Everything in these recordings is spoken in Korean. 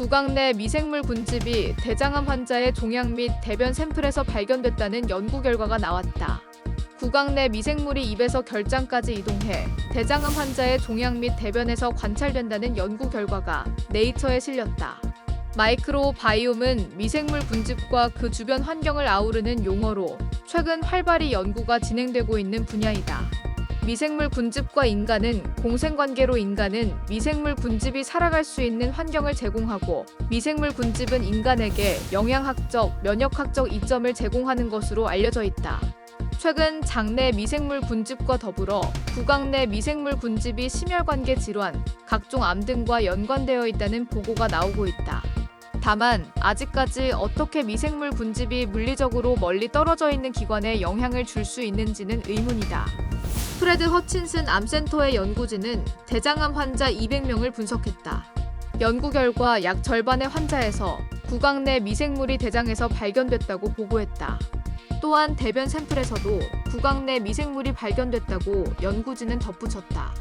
구강 내 미생물 군집이 대장암 환자의 종양 및 대변 샘플에서 발견됐다는 연구 결과가 나왔다. 구강 내 미생물이 입에서 결장까지 이동해 대장암 환자의 종양 및 대변에서 관찰된다는 연구 결과가 네이처에 실렸다. 마이크로 바이옴은 미생물 군집과 그 주변 환경을 아우르는 용어로 최근 활발히 연구가 진행되고 있는 분야이다. 미생물 군집과 인간은 공생관계로 인간은 미생물 군집이 살아갈 수 있는 환경을 제공하고 미생물 군집은 인간에게 영양학적, 면역학적 이점을 제공하는 것으로 알려져 있다. 최근 장내 미생물 군집과 더불어 구강 내 미생물 군집이 심혈관계 질환, 각종 암 등과 연관되어 있다는 보고가 나오고 있다. 다만 아직까지 어떻게 미생물 군집이 물리적으로 멀리 떨어져 있는 기관에 영향을 줄 수 있는지는 의문이다. 프레드 허친슨 암센터의 연구진은 대장암 환자 200명을 분석했다. 연구 결과 약 절반의 환자에서 구강 내 미생물이 대장에서 발견됐다고 보고했다. 또한 대변 샘플에서도 구강 내 미생물이 발견됐다고 연구진은 덧붙였다.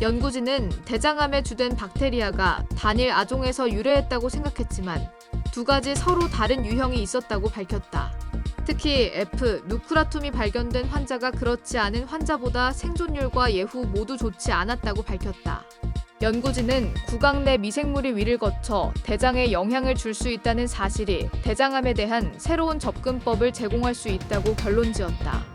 연구진은 대장암의 주된 박테리아가 단일 아종에서 유래했다고 생각했지만 두 가지 서로 다른 유형이 있었다고 밝혔다. 특히 F 누크라툼이 발견된 환자가 그렇지 않은 환자보다 생존율과 예후 모두 좋지 않았다고 밝혔다. 연구진은 구강 내 미생물이 위를 거쳐 대장에 영향을 줄 수 있다는 사실이 대장암에 대한 새로운 접근법을 제공할 수 있다고 결론 지었다.